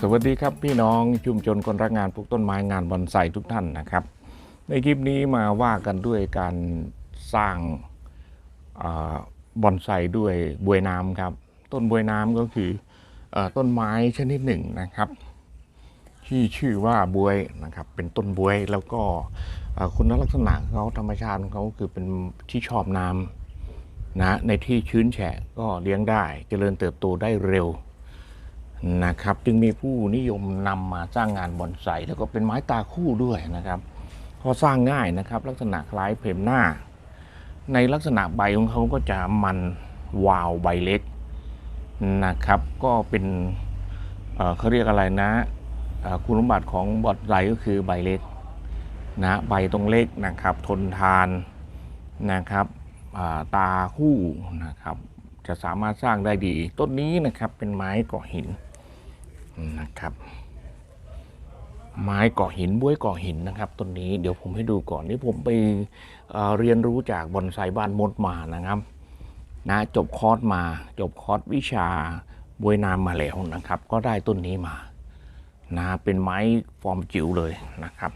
สวัสดีครับพี่น้องชุมชนคนรักงานปลูกต้นไม้งานบอนไซทุกท่านนะครับ ในคลิปนี้มาว่ากันด้วยการสร้างอบอนไซด้วยบวยน้ำครับ ต้นบวยน้ำก็คืออต้นไม้ชนิดหนึ่งนะครับ ที่ชื่อว่าบวยนะครับเป็นต้นบวยแล้วก็คุณลักษณะเขาธรรมชาติของเขาคือเป็นที่ชอบน้ำนะในที่ชื้นแฉะก็เลี้ยงได้ เจริญเติบโตได้เร็ว นะครับ จึงมีผู้นิยมนำมาสร้างงานบอนไซแล้วก็เป็นไม้ตาคู่ด้วยนะครับเพอสร้างง่ายนะครับ ลักษณะคล้ายเพมหน้า ในลักษณะใบของเขาก็จะมันวาวใบเล็กนะครับ ก็เป็นเเขาเรียกอะไรนะคุณสมบัติของบอนไซก็คือใบเล็กนะใบตรงเล็กนะครับ ทนทานนะครับาตาคู่นะครับ จะสามารถสร้างได้ดี ต้นนี้นะครับเป็นไม้เกาะหิน นะครับ ไม้เกาะหินบ้วยเกาะหินนะครับต้นนี้เดี๋ยวผมให้ดูก่อนนี่ผมไปเเรียนรู้จากบอนไซบ้านมดมานะครับนะจบคอร์สมา จบคอร์สวิชาบวยนามมาแล้วนะครับ ก็ได้ต้นนี้มานะเป็นไม้ฟอร์มจิ๋วเลยนะครับ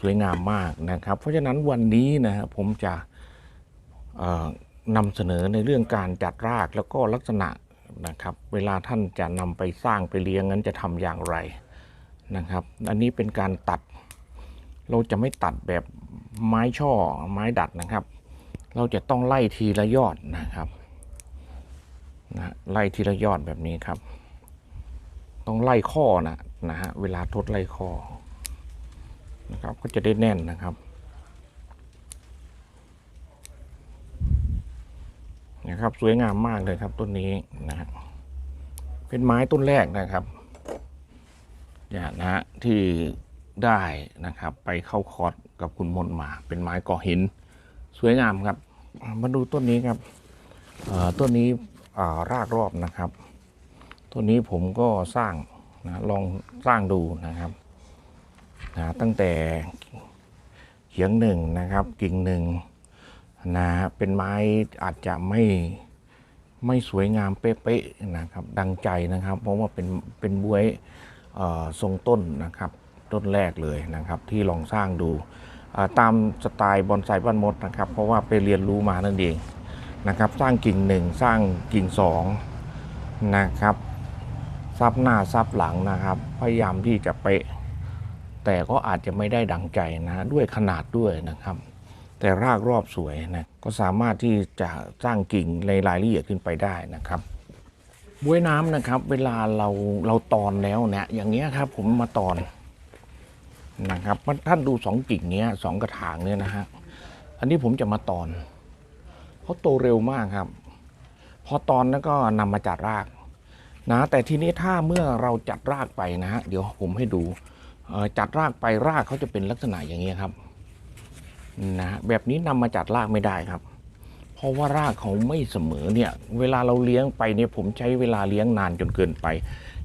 สวยงามมากนะครับ เพราะฉะนั้นวันนี้นะครับผมจะนำเสนอในเรื่องการจัดรากแล้วก็ลักษณะ นะครับ เวลาท่านจะนำไปสร้างไปเลี้ยงนั้นจะทำอย่างไรนะครับ อันนี้เป็นการตัด เราจะไม่ตัดแบบไม้ช่อไม้ดัดนะครับ เราจะต้องไล่ทีละยอดนะครับนะไล่ทีละยอดแบบนี้ครับ ต้องไล่ข้อนะนะฮะเวลาทดไล่ข้อนะครับ ก็จะได้แน่นนะครับ นะครับ สวยงามมากเลยครับต้นนี้นะฮะเป็นไม้ต้นแรกนะครับเนี่ยนะฮะที่ได้นะครับ ไปเข้าคอร์สกับคุณมนมา เป็นไม้ก่อหิน สวยงามครับ มาดูต้นนี้ครับต้นนี้รากรอบนะครับต้นนี้ผมก็สร้างนะลองสร้างดูนะครับนะตั้งแต่เขียงหนึ่งนะครับ กิ่งหนึ่ง นะฮะเป็นไม้อาจจะไม่ไม่สวยงามเป๊ะๆนะครับ ดังใจนะครับ เพราะว่าเป็นเป็นบวยทรงต้นนะครับต้นแรกเลยนะครับที่ลองสร้างดูตามสไตล์บอนไซบ้านมดนะครับ เพราะว่าไปเรียนรู้มานั่นเองนะครับ สร้างกิ่งหนึ่งสร้างกิ่งสองนะครับซับหน้าซับหลังนะครับ พยายามที่จะเป๊ะแต่ก็อาจจะไม่ได้ดังใจนะด้วยขนาดด้วยนะครับ แต่รากรอบสวยนะก็สามารถที่จะสร้างกิ่งในรายละเอียดขึ้นไปได้นะครับบ้วยน้ำนะครับ เวลาเราเราตอนแล้วเนี่ยอย่างเงี้ยครับ ผมมาตอนนะครับท่านดูสองกิ่งเนี้ยสองกระถางเนี่ยนะฮะอันนี้ผมจะมาตอนเขาโตเร็วมากครับ พอตอนแล้วก็นำมาจัดรากนะแต่ทีนี้ถ้าเมื่อเราจัดรากไปนะฮะเดี๋ยวผมให้ดูจัดรากไปรากเขาจะเป็นลักษณะอย่างเงี้ยครับ นะแบบนี้นำมาจัดรากไม่ได้ครับ เพราะว่ารากเขาไม่เสมอเนี่ยเวลาเราเลี้ยงไปเนี่ยผมใช้เวลาเลี้ยงนานจนเกินไป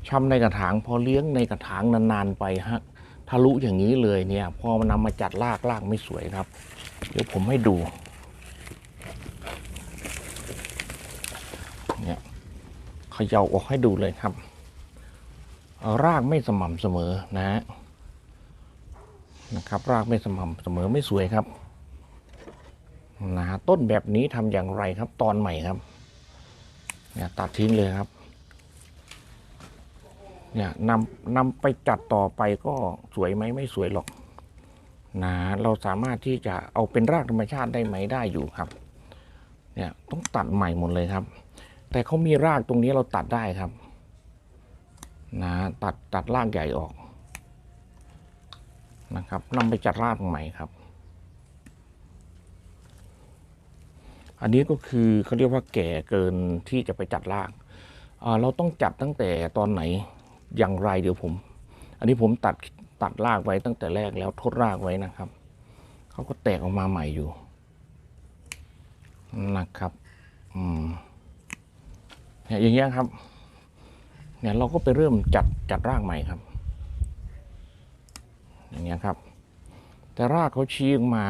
ช้ำในกระถางพอเลี้ยงในกระถางนานๆไปฮะทะลุอย่างนี้เลยเนี่ยพอมันนำมาจัดรากรากไม่สวยครับ เดี๋ยวผมให้ดูเนี่ยเขย่าออกให้ดูเลยครับ รากไม่สม่ำเสมอนะฮะ นะครับ รากไม่สม่ำเสมอไม่สวยครับนะฮะต้นแบบนี้ทำอย่างไรครับ ตอนใหม่ครับ เนี่ยตัดทิ้งเลยครับ เนี่ยนำนำไปจัดต่อไปก็สวยไหมไม่สวยหรอกนะเราสามารถที่จะเอาเป็นรากธรรมชาติได้ไหมได้อยู่ครับ เนี่ยต้องตัดใหม่หมดเลยครับ แต่เขามีรากตรงนี้เราตัดได้ครับ นะตัดตัดรากใหญ่ออก นะครับนำไปจัดรากใหม่ครับ อันนี้ก็คือเขาเรียกว่าแก่เกินที่จะไปจัดรากเอ่อเราต้องจัดตั้งแต่ตอนไหนอย่างไรเดี๋ยวผม อันนี้ผมตัดตัดรากไว้ตั้งแต่แรกแล้วทดรากไว้นะครับเขาก็แตกออกมาใหม่อยู่นะครับ อืมเนี่ยอย่างเงี้ยครับ เนี่ยเราก็ไปเริ่มจัดจัดรากใหม่ครับ อย่างเงี้ยครับ แต่รากเขาชี้ออกมา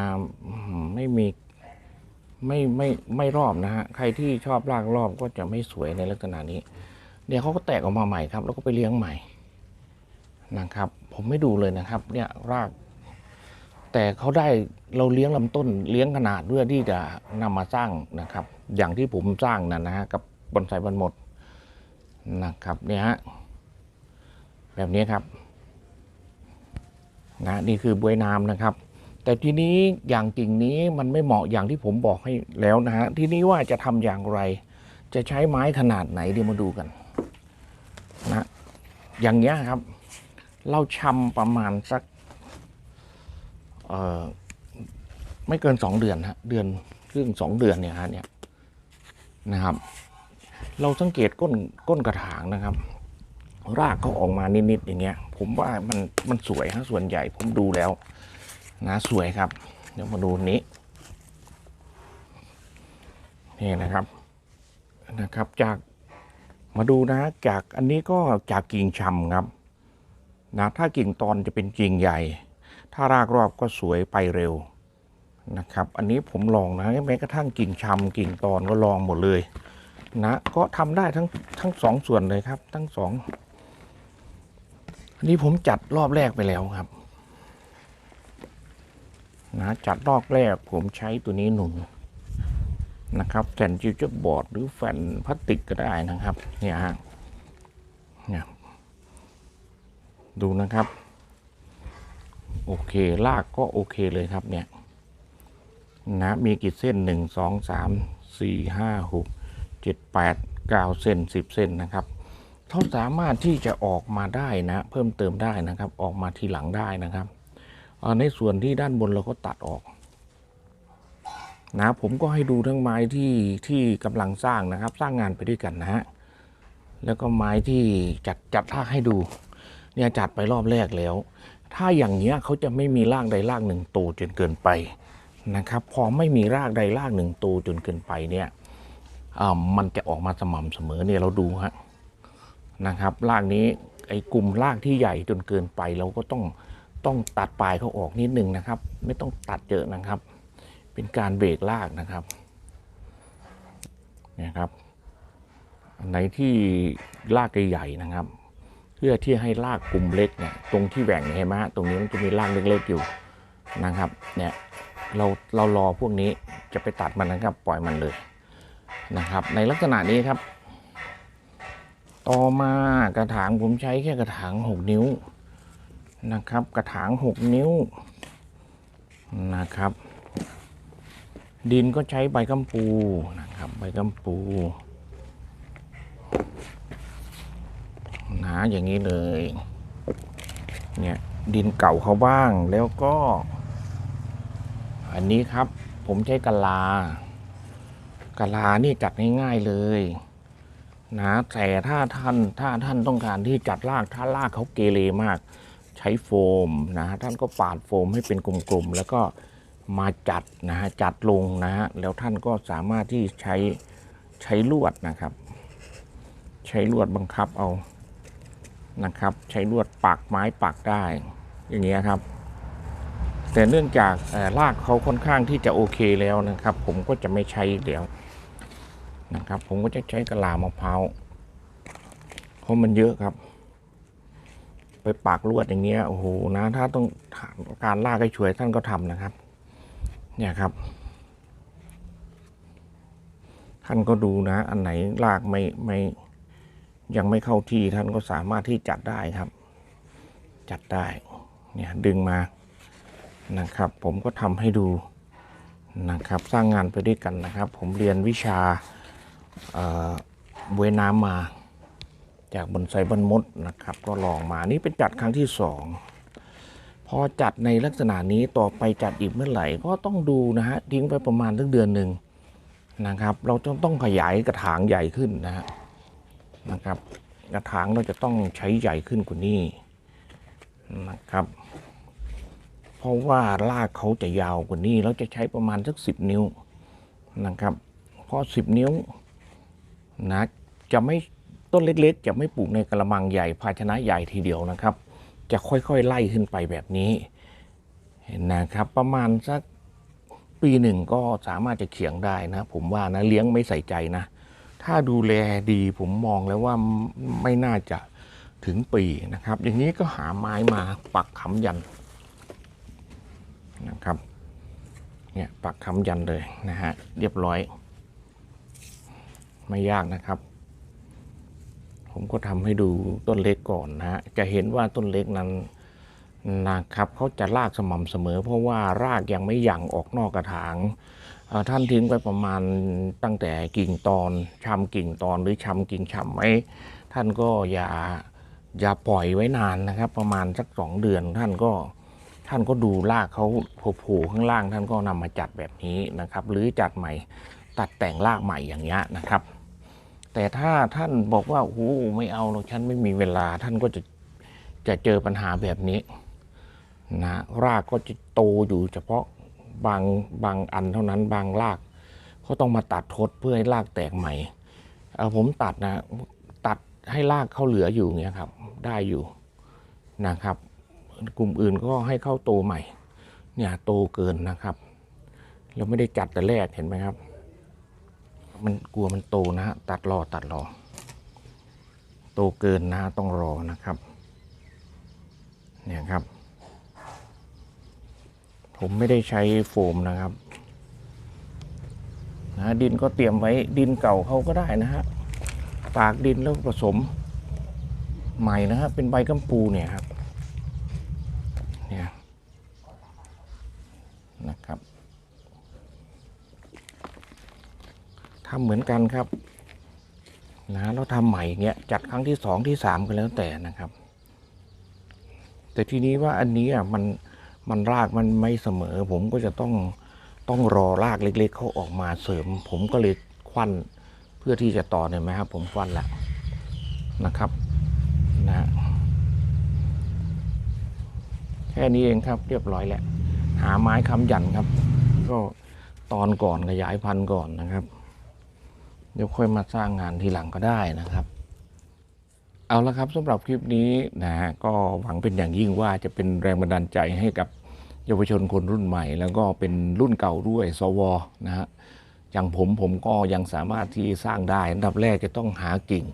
ไม่มีไม่ไม่ไม่รอบนะฮะใครที่ชอบรากรอบก็จะไม่สวยในลักษณะนี้ เดี๋ยวเขาก็แตกออกมาใหม่ครับ แล้วก็ไปเลี้ยงใหม่นะครับ ผมไม่ดูเลยนะครับ เนี่ยราก แต่เขาได้เราเลี้ยงลำต้นเลี้ยงขนาดเพื่อที่จะนำมาสร้างนะครับ อย่างที่ผมสร้างนั่นนะฮะกับบอนไซบันหมดนะครับเนี่ยฮะแบบนี้ครับ นะนี่คือบวยน้ำนะครับ แต่ทีนี้อย่างกิ่งนี้มันไม่เหมาะอย่างที่ผมบอกให้แล้วนะฮะทีนี้ว่าจะทำอย่างไร จะใช้ไม้ขนาดไหนเดี๋ยวมาดูกันนะอย่างเงี้ยครับ เราชำประมาณสักเอ่อไม่เกินสองเดือนฮะเดือนครึ่งสองเดือนเนี่ยฮะเนี่ยนะครับ เราสังเกตก้นก้นกระถางนะครับ รากเขาออกมานิดๆอย่างเงี้ย ผมว่ามันมันสวยฮะส่วนใหญ่ผมดูแล้ว นะสวยครับ เดี๋ยวมาดูนี้นี่นะครับนะครับ จากมาดูนะ จากอันนี้ก็จากกิ่งชำครับ นะถ้ากิ่งตอนจะเป็นกิ่งใหญ่ ถ้ารากรอบก็สวยไปเร็วนะครับ อันนี้ผมลองนะแม้กระทั่งกิ่งชำกิ่งตอนก็ลองหมดเลย นะ ก็ทำได้ทั้งทั้งสองส่วนเลยครับ ทั้งสอง นนี้ผมจัดรอบแรกไปแล้วครับ นะจัดรอบแรกผมใช้ตัวนี้หนุนนะครับแผ่นจิวเจอร์บอร์ดหรือแผ่นพลาสติกก็ได้นะครับเนี่ยฮะเนี่ยดูนะครับ โอเคลากก็โอเคเลยครับเนี่ยนะมีกี่เส้นหนึ่งสองสามสี่ห้าหกเจ็ดแปดเก้าเส้นสิบเส้นนะครับ เขาสามารถที่จะออกมาได้นะ เพิ่มเติมได้นะครับ ออกมาทีหลังได้นะครับในส่วนที่ด้านบนเราก็ตัดออก นะผมก็ให้ดูทั้งไม้ที่ที่กำลังสร้างนะครับ สร้างงานไปด้วยกันนะฮะแล้วก็ไม้ที่จัดจัดท่าให้ดู เนี่ยจัดไปรอบแรกแล้ว ถ้าอย่างเงี้ยเขาจะไม่มีรากใดรากหนึ่งโตจนเกินไปนะครับ พอไม่มีรากใดรากหนึ่งโตจนเกินไปเนี่ยอ่ามันจะออกมาสม่ำเสมอเนี่ยเราดูฮะ นะครับรากนี้ไอ้กลุ่มรากที่ใหญ่จนเกินไปเราก็ต้องต้องตัดปลายเขาออกนิดนึงนะครับ ไม่ต้องตัดเยอะนะครับ เป็นการเบรกลากนะครับเนี่ยครับอันไหนที่ลากใหญ่ๆนะครับ เพื่อที่ให้ลากกลุ่มเล็กเนี่ยตรงที่แหว่งเห็นไหมตรงนี้มันจะมีลากเล็กๆอยู่นะครับเนี่ยเราเรารอพวกนี้จะไปตัดมันนะครับปล่อยมันเลยนะครับ ในลักษณะนี้ครับ ต่อมากระถางผมใช้แค่กระถาง6นิ้วนะครับ กระถาง6นิ้วนะครับ ดินก็ใช้ใบกัมปูนะครับใบกัมปูหนาอย่างนี้เลยเนี่ยดินเก่าเขาบ้างแล้วก็ อันนี้ครับผมใช้กะลากะลานี่จัดง่ายๆเลย นะแต่ถ้าท่านถ้าท่านต้องการที่จัดรากถ้ารากเขาเกเรมาก ใช้โฟมนะฮะท่านก็ปาดโฟมให้เป็นกลมๆแล้วก็มาจัดนะฮะจัดลงนะฮะแล้วท่านก็สามารถที่ใช้ใช้ลวดนะครับ ใช้ลวดบังคับเอานะครับ ใช้ลวดปักไม้ปักได้อย่างเงี้ยครับ แต่เนื่องจากเอ่อรากเขาค่อนข้างที่จะโอเคแล้วนะครับ ผมก็จะไม่ใช้อีกแล้ว นะครับ ผมก็จะใช้กะลามะพร้าวเพราะมันเยอะครับ ไปปักลวดอย่างเงี้ยโอ้โหนะ ถ้าต้องการลากให้ช่วยท่านก็ทำนะครับ เนี่ยครับ ท่านก็ดูนะ อันไหนลากไม่ไม่ยังไม่เข้าที่ท่านก็สามารถที่จัดได้ครับ จัดได้เนี่ยดึงมานะครับ ผมก็ทำให้ดูนะครับ สร้างงานไปด้วยกันนะครับ ผมเรียนวิชา บวยน้ำมา จากบนไซบันมดนะครับ ก็ลองมานี่เป็นจัดครั้งที่สองพอจัดในลักษณะนี้ต่อไปจัดอีกเมื่อไหร่ก็ต้องดูนะฮะทิ้งไปประมาณตั้งเดือนหนึ่งนะครับ เราจะต้องขยายกระถางใหญ่ขึ้นนะฮะนะครับ กระถางเราจะต้องใช้ใหญ่ขึ้นกว่านี้นะครับ เพราะว่ารากเขาจะยาวกว่านี้เราจะใช้ประมาณสักสิบนิ้วนะครับเพราะสิบนิ้ว นะจะไม่ต้นเล็กๆ จะไม่ปลูกในกระมังใหญ่ภาชนะใหญ่ทีเดียวนะครับ จะค่อยๆไล่ขึ้นไปแบบนี้เห็นนะครับ ประมาณสักปีหนึ่งก็สามารถจะเขียงได้นะ ผมว่านะเลี้ยงไม่ใส่ใจนะ ถ้าดูแลดีผมมองแล้วว่าไม่น่าจะถึงปีนะครับ อย่างนี้ก็หาไม้มาปักค้ำยันนะครับเนี่ยปักค้ำยันเลยนะฮะเรียบร้อย ไม่ยากนะครับ ผมก็ทำให้ดูต้นเล็กก่อนนะฮะจะเห็นว่าต้นเล็กนั้นนะครับเขาจะรากสม่ำเสมอ เพราะว่ารากยังไม่หยั่งออกนอกกระถางท่านทิ้งไปประมาณตั้งแต่กิ่งตอนชำกิ่งตอนหรือชำกิ่งชำไว้ท่านก็อย่าอย่าปล่อยไว้นานนะครับ ประมาณสักสองเดือนท่านก็ท่านก็ดูรากเขาโผล่ข้างล่าง ท่านก็นำมาจัดแบบนี้นะครับ หรือจัดใหม่ตัดแต่งรากใหม่อย่างเงี้ยนะครับ แต่ถ้าท่านบอกว่าโอ้โหไม่เอาหรอกฉันไม่มีเวลา ท่านก็จะจะเจอปัญหาแบบนี้นะรากก็จะโตอยู่เฉพาะบางบางอันเท่านั้นบางรากเขาต้องมาตัดทดเพื่อให้รากแตกใหม่เออผมตัดนะตัดให้รากเขาเหลืออยู่เงี้ยครับ ได้อยู่นะครับ กลุ่มอื่นก็ให้เข้าโตใหม่ เนี่ยโตเกินนะครับ เราไม่ได้จัดแต่แรกเห็นไหมครับ มันกลัวมันโตนะฮะตัดรอตัดรอ โตเกินนะฮะต้องรอนะครับ เนี่ยครับ ผมไม่ได้ใช้โฟมนะครับนะดินก็เตรียมไว้ดินเก่าเขาก็ได้นะฮะตากดินแล้วผสมใหม่นะฮะเป็นใบกัมปูเนี่ยครับ เนี่ยนะครับ ทำเหมือนกันครับนะเราทำใหม่เงี้ยจัดครั้งที่สองที่สามก็แล้วแต่นะครับ แต่ทีนี้ว่าอันนี้อะมันมันรากมันไม่เสมอ ผมก็จะต้องต้องรอรากเล็ก ๆเขาออกมาเสริม ผมก็เลยควันเพื่อที่จะต่อเนี่ยไหมครับ ผมควันแล้วนะครับนะฮะแค่นี้เองครับ เรียบร้อยแล้วหาไม้ค้ำยันครับ ก็ตอนก่อนขยายพันธุ์ก่อนนะครับ เดี๋ยวค่อยมาสร้างงานทีหลังก็ได้นะครับ เอาละครับสำหรับคลิปนี้นะฮะก็หวังเป็นอย่างยิ่งว่าจะเป็นแรงบันดาลใจให้กับเยาวชนคนรุ่นใหม่ แล้วก็เป็นรุ่นเก่าด้วย สวนะฮะอย่างผมผมก็ยังสามารถที่สร้างได้อันดับแรกจะต้องหากิ่ง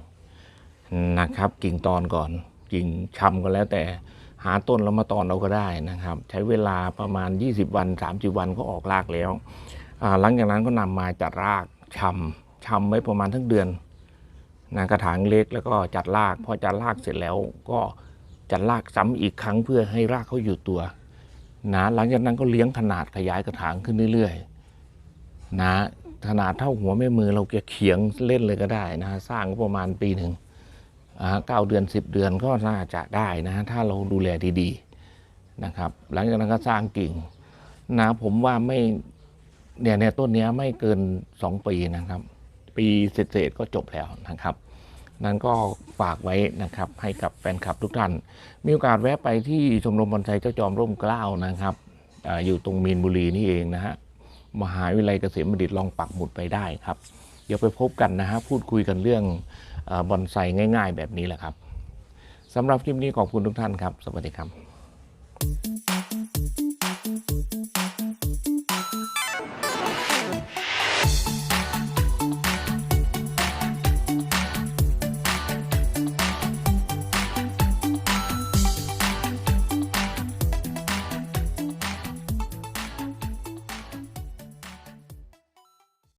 นะครับ กิ่งตอนก่อน กิ่งชำก็แล้วแต่หาต้นแล้วมาตอนเราก็ได้นะครับ ใช้เวลาประมาณ 20 วัน 30 วันก็ออกรากแล้ว หลังจากนั้นก็นำมาจัดรากชำ ชำไว้ประมาณทั้งเดือนนะกระถางเล็กแล้วก็จัดรากพอจัดรากเสร็จแล้วก็จัดรากซ้ำอีกครั้งเพื่อให้รากเขาอยู่ตัวนะหลังจากนั้นก็เลี้ยงขนาดขยายกระถางขึ้นเรื่อยๆนะขนาดเท่าหัวแม่มือเราเขียงเล่นเลยก็ได้นะสร้างก็ประมาณปีหนึ่งอ่าเก้าเดือนสิบเดือนก็น่าจะได้นะถ้าเราดูแลดีๆนะครับ หลังจากนั้นก็สร้างกิ่งนะผมว่าไม่เนี่ยเนี่ยต้นนี้ไม่เกิน 2 ปีนะครับ ปีเศษๆก็จบแล้วนะครับ นั้นก็ฝากไว้นะครับให้กับแฟนคลับทุกท่าน มีโอกาสแวะไปที่ชมรมบอนไซเจ้าจอมร่มเกล้านะครับออยู่ตรงมีนบุรีนี่เองนะฮะ มหาวิทยาลัยเกษมบัณฑิตลองปักหมุดไปได้ครับ เดี๋ยวไปพบกันนะฮะพูดคุยกันเรื่องอบอนไซง่าย ๆ แบบนี้แหละครับสำหรับคลิปนี้ขอบคุณทุกท่านครับ สวัสดีครับ